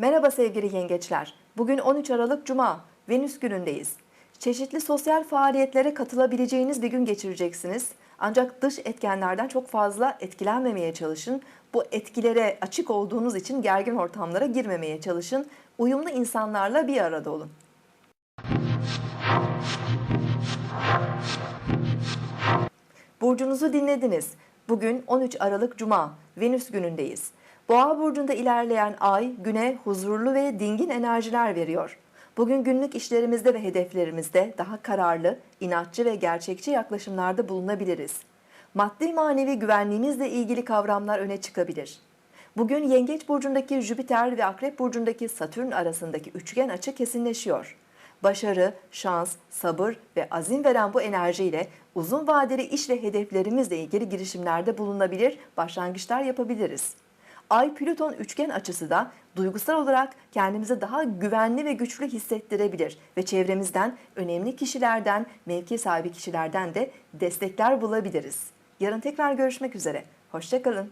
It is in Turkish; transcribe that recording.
Merhaba sevgili yengeçler. Bugün 13 Aralık Cuma, Venüs günündeyiz. Çeşitli sosyal faaliyetlere katılabileceğiniz bir gün geçireceksiniz. Ancak dış etkenlerden çok fazla etkilenmemeye çalışın. Bu etkilere açık olduğunuz için gergin ortamlara girmemeye çalışın. Uyumlu insanlarla bir arada olun. Burcunuzu dinlediniz. Bugün 13 Aralık Cuma, Venüs günündeyiz. Boğa burcunda ilerleyen ay güne huzurlu ve dingin enerjiler veriyor. Bugün günlük işlerimizde ve hedeflerimizde daha kararlı, inatçı ve gerçekçi yaklaşımlarda bulunabiliriz. Maddi manevi güvenliğimizle ilgili kavramlar öne çıkabilir. Bugün Yengeç burcundaki Jüpiter ve Akrep burcundaki Satürn arasındaki üçgen açı kesinleşiyor. Başarı, şans, sabır ve azim veren bu enerjiyle uzun vadeli iş ve hedeflerimizle ilgili girişimlerde bulunabilir, başlangıçlar yapabiliriz. Ay Plüton üçgen açısı da duygusal olarak kendimizi daha güvenli ve güçlü hissettirebilir ve çevremizden önemli kişilerden, mevki sahibi kişilerden de destekler bulabiliriz. Yarın tekrar görüşmek üzere. Hoşçakalın.